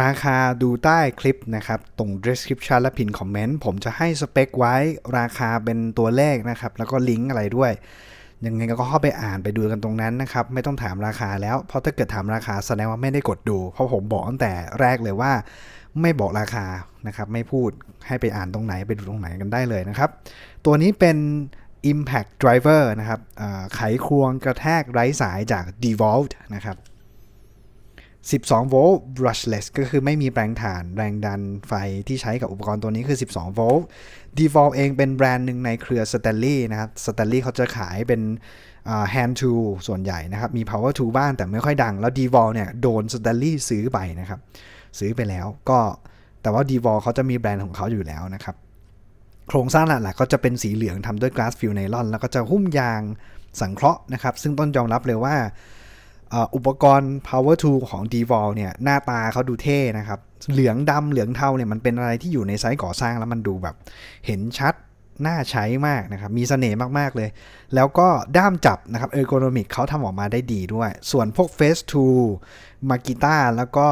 ราคาดูใต้คลิปนะครับ ตรง description และพินคอมเมนต์ ผมจะให้สเปคไว้ราคาเป็นตัวเลขนะครับ แล้วก็ลิงก์อะไรด้วย ยังไงก็เข้าไปอ่านไปดูกันตรงนั้นนะครับ ไม่ต้องถามราคาแล้ว เพราะถ้าเกิดถามราคาแสดงว่าไม่ได้กดดู เพราะผมบอกตั้งแต่แรกเลยว่า ไม่บอกราคานะครับ ไม่พูดให้ไปอ่านตรงไหนไปดูตรงไหนกันได้เลยนะครับ ตัวนี้เป็น Impact Driver นะครับไขควงกระแทกไร้สายจาก Devolved นะครับ 12 โวลต์ brushless ก็คือไม่มีแปลงถ่านแรงดันไฟที่ใช้กับอุปกรณ์ตัวนี้คือ 12 โวลต์ Devolve เองเป็นแบรนด์หนึ่งในเครือ Stanley นะครับ Stanley เขาจะขายเป็น hand tool ส่วนใหญ่นะครับ มี power tool บ้างแต่ไม่ค่อยดัง แล้ว Devolve เนี่ยโดน Stanley ซื้อไปนะครับ ซื้อไปแล้วก็แต่ว่า Devolve เขาจะมีแบรนด์ของเขาอยู่แล้วนะครับ โครงสร้างหลักๆก็จะเป็นสีเหลืองทำด้วย glass fill nylon แล้วก็จะหุ้มยางสังเคราะห์นะครับ ซึ่งต้นยอมรับเลยว่า อุปกรณ์ power tool ของ d v o l เนี่ยหน้าตาเขาดูเท่นะครับ เหลืองดำเหลืองเทาเนี่ยมันเป็นอะไรที่อยู่ในไซต์ก่อสร้างแล้วมันดูแบบ เห็นชัดน่าใช้มากนะครับ มีเสน่ห์มาก ๆ เลย แล้วก็ด้ามจับนะครับเออร์โกนมิกเขาทำออกมาได้ดีด้วย ส่วนพวก Face Tool มากิต้าแล้วก็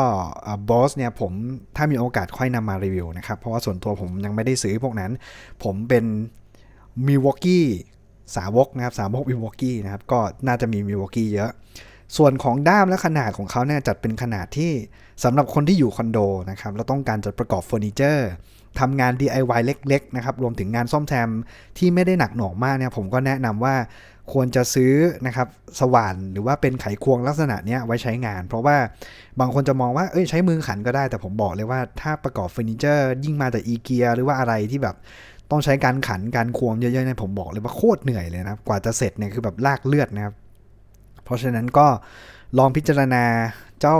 บอสเนี่ยผมถ้ามีโอกาสค่อยนำมารีวิวนะครับ เพราะว่าส่วนตัวผมยังไม่ได้ซื้อพวกนั้น ผมเป็นมิวอกกี้สาวกนะครับ สาวกมิวอกกี้นะครับ ก็น่าจะมีมิวอกกี้เยอะ ส่วนของด้ามและขนาดของเขาเนี่ยจัดเป็นขนาดที่สำหรับคนที่อยู่คอนโดนะครับแล้วต้องการจะประกอบเฟอร์นิเจอร์ทำงาน DIY เล็กๆนะครับรวมถึงงานซ่อมแซมที่ไม่ได้หนักหน่วงมากเนี่ยผมก็แนะนำว่าควรจะซื้อนะครับสว่านหรือว่าเป็นไขควงลักษณะเนี้ยไว้ใช้งาน เพราะว่าบางคนจะมองว่าเอ้ยใช้มือขันก็ได้ แต่ผมบอกเลยว่าถ้าประกอบเฟอร์นิเจอร์ ยิ่งมาจากอีเกียหรือว่าอะไรที่แบบต้องใช้การขันการควงเยอะๆเนี่ยผมบอกเลยว่าโคตรเหนื่อยเลยนะกว่าจะเสร็จเนี่ยคือแบบลากเลือดนะครับ ราะฉะนั้นก็ลองพิจารณาเจ้า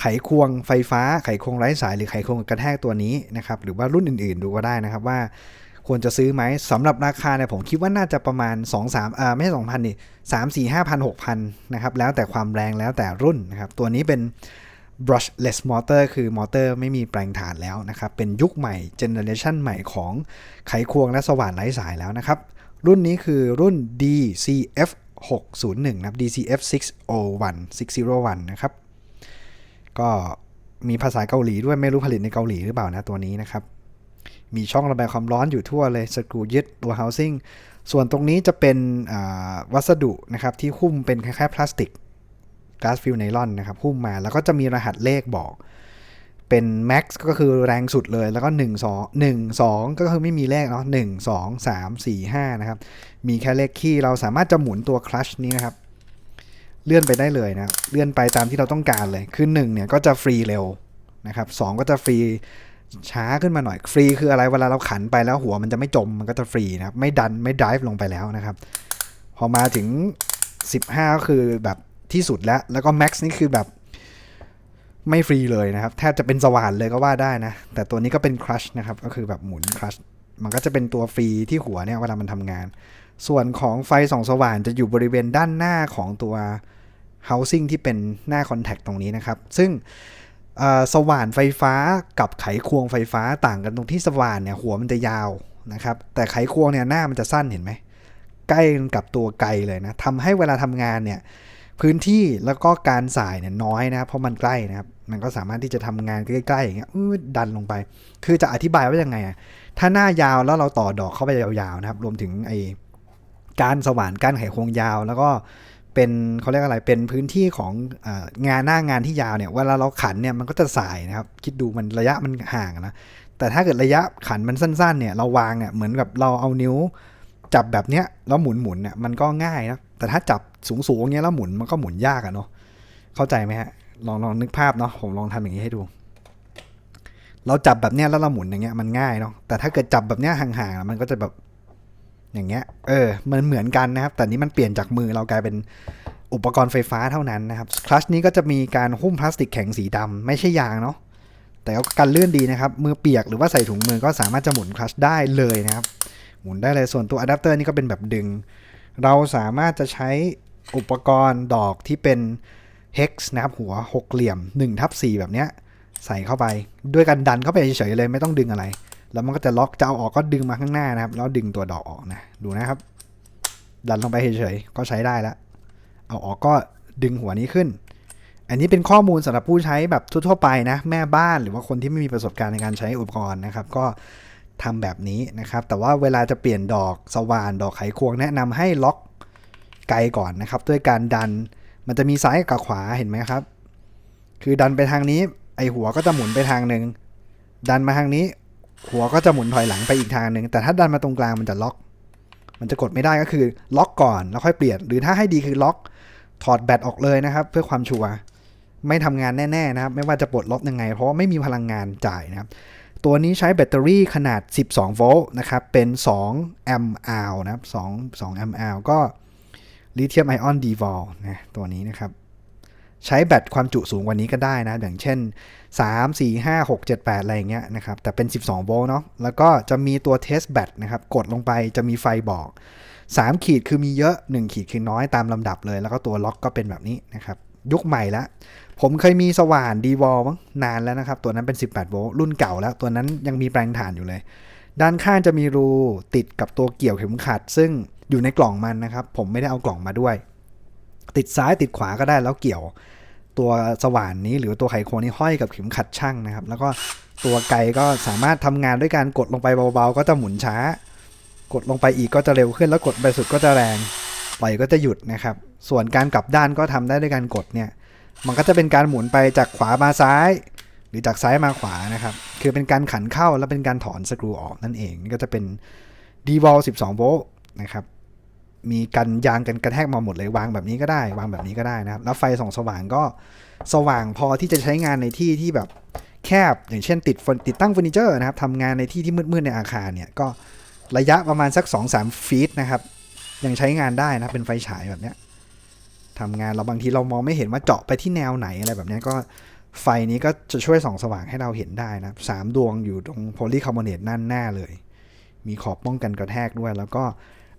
ไขควงไฟฟ้าไขควงไร้สายหรือไขควงกระแทกตัวนี้นะครับหรือว่ารุ่นอื่นๆ ดูก็ได้นะครับว่าควรจะซื้อไหมสำหรับราคาเนี่ยผมคิดว่าน่าจะประมาณ 2 3อ่าไม่ใช่2,000นี่3 4 5 0 0 6,000นหกพันนะครับแล้วแต่ความแรงแล้วแต่รุ่นนะครับตัวนี้เป็น brushless motor คือมอเตอร์ไม่มีแปลงถ่านแล้วนะครับเป็นยุคใหม่เจเนอเรชันใหม่ของไขควงและสว่านไร้สายแล้วนะครับรุ่นนี้คือรุ่น DCF 601 นะครับ DCF 601 601 นะครับ ก็มีภาษาเกาหลีด้วยไม่รู้ผลิตในเกาหลีหรือเปล่านะตัวนี้นะครับ มีช่องระบายความร้อนอยู่ทั่วเลยสกรูยึดตัว housing ส่วนตรงนี้จะเป็นวัสดุนะครับที่หุ้มเป็นคล้ายๆพลาสติกก๊าซฟิลไนลอนนะครับหุ้มมาแล้วก็จะมีรหัสเลขบอก เป็น max ก็คือแรงสุดเลยแล้วก็ 1 2 1 2 ก็คือไม่มีเลขเนาะ1 2 3 4 5 นะครับ มีแค่เลขคีย์เราสามารถจะหมุนตัวคลัชนี้นะครับ เลื่อนไปได้เลยนะเลื่อนไปตามที่เราต้องการเลย คือ 1 เนี่ยก็จะฟรีเร็วนะครับสก็จะฟรีช้าขึ้นมาหน่อยฟรีคืออะไรเวลาเราขันไปแล้วหัวมันจะไม่จมมันก็จะฟรีนะครับไม่ดันไม่ดิฟลงไปแล้วนะครับ พอมาถึง 15 ก็คือแบบที่สุดแล้ว แล้วก็ max นี่คือแบบ ไม่ฟรีเลยนะครับ แทบจะเป็นสว่านเลยก็ว่าได้นะ แต่ตัวนี้ก็เป็นครัชนะครับ ก็คือแบบหมุนครัชมันก็จะเป็นตัวฟรีที่หัวเนี่ยเวลามันทำงาน ส่วนของไฟส่องสว่านจะอยู่บริเวณด้านหน้าของตัว housing ที่เป็นหน้า contact ตรงนี้นะครับ ซึ่งสว่านไฟฟ้ากับไขควงไฟฟ้าต่างกันตรงที่สว่านเนี่ยหัวมันจะยาวนะครับ แต่ไขควงเนี่ยหน้ามันจะสั้นเห็นไหมใกล้กับตัวไกลเลยนะทำให้เวลาทำงานเนี่ยพื้นที่แล้วก็การสายเนี่ยน้อยนะครับเพราะมันใกล้นะครับ มันก็สามารถที่จะทำงานใกล้ๆอย่างเงี้ยดันลงไป คือจะอธิบายว่ายังไงอะถ้าหน้ายาวแล้วเราต่อดอกเข้าไปยาวๆนะครับ รวมถึงไอการสว่านการไขควงยาว แล้วก็เป็นเขาเรียกอะไรเป็นพื้นที่ของอองานหน้างานที่ยาวเนี่ยเวลาเราขันเนี่ยมันก็จะสายนะครับ คิดดูมันระยะมันห่างนะแต่ถ้าเกิดระยะขันมันสั้นๆเนี่ยเราวางเนี่ยเหมือนกับเราเอานิ้วจับแบบเนี้ยแล้วหมุนหมุนเนี่ยมันก็ง่ายนะแต่ถ้าจับสูงสูงๆเงี้ยแล้วหมุนมันก็หมุนยากอะเนาะเข้าใจไหมฮะ ลองลองนึกภาพเนาะผมลองทำอย่างนี้ให้ดู เราจับแบบเนี้ยแล้วเราหมุนอย่างเงี้ยมันง่ายเนาะแต่ถ้าเกิดจับแบบเนี้ยห่างๆมันก็จะแบบอย่างเงี้ยเออมันเหมือนกันนะครับ แต่นี้มันเปลี่ยนจากมือเรากลายเป็นอุปกรณ์ไฟฟ้าเท่านั้นนะครับคลัชนี้ก็จะมีการหุ้มพลาสติกแข็งสีดำไม่ใช่ยางเนาะแต่ก็กันลื่นดีนะครับ มือเปียกหรือว่าใส่ถุงมือก็สามารถจะหมุนคลัชได้เลยนะครับ หมุนได้เลยส่วนตัวอะแดปเตอร์นี่ก็เป็นแบบดึง เราสามารถจะใช้อุปกรณ์ดอกที่เป็น hex นะครับหัวหกเหลี่ยม1ทับ4แบบเนี้ยใส่เข้าไปด้วยการดันเข้าไปเฉยๆเลยไม่ต้องดึงอะไร แล้วมันก็จะล็อกจะเอาออกก็ดึงมาข้างหน้านะครับ แล้วดึงตัวดอกออกนะดูนะครับ ดันลงไปเฉยๆก็ใช้ได้แล้วเอาออกก็ดึงหัวนี้ขึ้น อันนี้เป็นข้อมูลสำหรับผู้ใช้แบบทั่วๆไปนะ แม่บ้านหรือว่าคนที่ไม่มีประสบการณ์ในการใช้อุปกรณ์นะครับ ก็ทำแบบนี้นะครับ แต่ว่าเวลาจะเปลี่ยนดอกสว่านดอกไขควงแนะนำให้ล็อกไกลก่อนนะครับ ด้วยการดัน มันจะมีซ้ายกับขวาเห็นไหมครับ คือดันไปทางนี้ ไอหัวก็จะหมุนไปทางหนึ่งดันมาทางนี้ หัวก็จะหมุนถอยหลังไปอีกทางหนึ่งแต่ถ้าดันมาตรงกลางมันจะล็อก มันจะกดไม่ได้ก็คือล็อกก่อนแล้วค่อยเปลี่ยน หรือถ้าให้ดีคือล็อก ถอดแบตออกเลยนะครับ เพื่อความชัวร์ไม่ทำงานแน่ๆนะครับ ไม่ว่าจะปลดล็อกยังไง เพราะว่าไม่มีพลังงานจ่ายนะครับตัวนี้ใช้แบตเตอรี่ขนาด 12 โวลต์นะครับ เป็น 2 แอมป์อาวนะครับ 2 2 แอมป์อาวก็ ลิเธียมไอออนดีวอลนะตัวนี้นะครับ ใช้แบตความจุสูงกว่านี้ก็ได้นะ อย่างเช่น 3 4 5 6 7 8 อะไรอย่างเงี้ยนะครับ แต่เป็น 12 โวลต์เนาะแล้วก็จะมีตัวเทสแบตนะครับ กดลงไปจะมีไฟบอก 3 ขีดคือมีเยอะ 1 ขีดคือน้อยตามลำดับเลย แล้วก็ตัวล็อกก็เป็นแบบนี้นะครับ ยุคใหม่ละผมเคยมีสว่านดีวอลมานานแล้วนะครับ ตัวนั้นเป็น 18 โวลต์รุ่นเก่าแล้ว ตัวนั้นยังมีแปลงถ่านอยู่เลย ด้านข้างจะมีรูติดกับตัวเกี่ยวเข็มขัดซึ่ง อยู่ในกล่องมันนะครับ ผมไม่ได้เอากล่องมาด้วย ติดซ้ายติดขวาก็ได้แล้วเกี่ยว ตัวสว่านนี้หรือตัวไขควงนี้ห้อยกับเข็มขัดช่างนะครับ แล้วก็ตัวไกก็สามารถทำงานด้วยการกดลงไปเบาๆ ก็จะหมุนช้า กดลงไปอีกก็จะเร็วขึ้น แล้วกดไปสุดก็จะแรง ปล่อยก็จะหยุดนะครับ ส่วนการกลับด้านก็ทำได้ด้วยการกดเนี่ย มันก็จะเป็นการหมุนไปจากขวามาซ้าย หรือจากซ้ายมาขวานะครับ คือเป็นการขันเข้าแล้วเป็นการถอนสกรูออกนั่นเอง นี่ก็จะเป็น d v o l 12 โวลต์นะครับ มีกันยางกันกระแทกมาหมดเลยวางแบบนี้ก็ได้ วางแบบนี้ก็ได้นะครับ แล้วไฟส่องสว่างก็สว่างพอที่จะใช้งานในที่ที่แบบแคบอย่างเช่นติดติดตั้งเฟอร์นิเจอร์นะครับทำงานในที่ที่มืดๆในอาคารเนี่ยก็ระยะประมาณสัก 2-3 ฟีตนะครับ ยังใช้งานได้นะเป็นไฟฉายแบบเนี้ยทำงานเราบางทีเรามองไม่เห็นว่าเจาะไปที่แนวไหนอะไรแบบนี้ก็ไฟนี้ก็จะช่วยส่องสว่างให้เราเห็นได้นะสามดวงอยู่ตรงโพลีคาร์บอเนตนั่นหน้าเลย มีขอบป้องกันกระแทกด้วย แล้วก็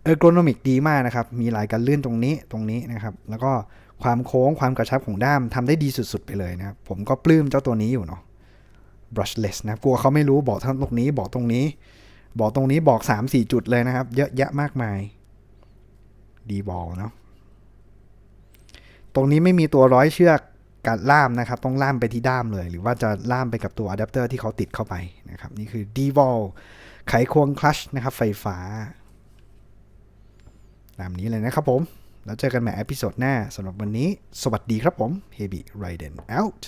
เออร์โกนอมิกดีมากนะครับ มีลายการลื่นตรงนี้ตรงนี้นะครับ แล้วก็ความโค้งความกระชับของด้ามทำได้ดีสุด ๆ ไปเลยนะครับ ผมก็ปลื้มเจ้าตัวนี้อยู่เนาะ brushless นะกลัวเขาไม่รู้บอกทั้งตรงนี้บอกตรงนี้ บอกตรงนี้บอก 3 4 จุดเลยนะครับ เยอะแยะมากมาย ดีบอลเนาะตรงนี้ไม่มีตัวร้อยเชือกการล่ามนะครับ ต้องล่ามไปที่ด้ามเลย หรือว่าจะล่ามไปกับตัวอะแดปเตอร์ที่เขาติดเข้าไปนะครับ นี่คือ d v o l ไขควงคลัชนะครับ ไฟฟ้า ตามนี้เลยนะครับผม แล้วเจอกันใหม่เอพิโซดหน้าสำหรับวันนี้ สวัสดีครับผม Heavy Raiden out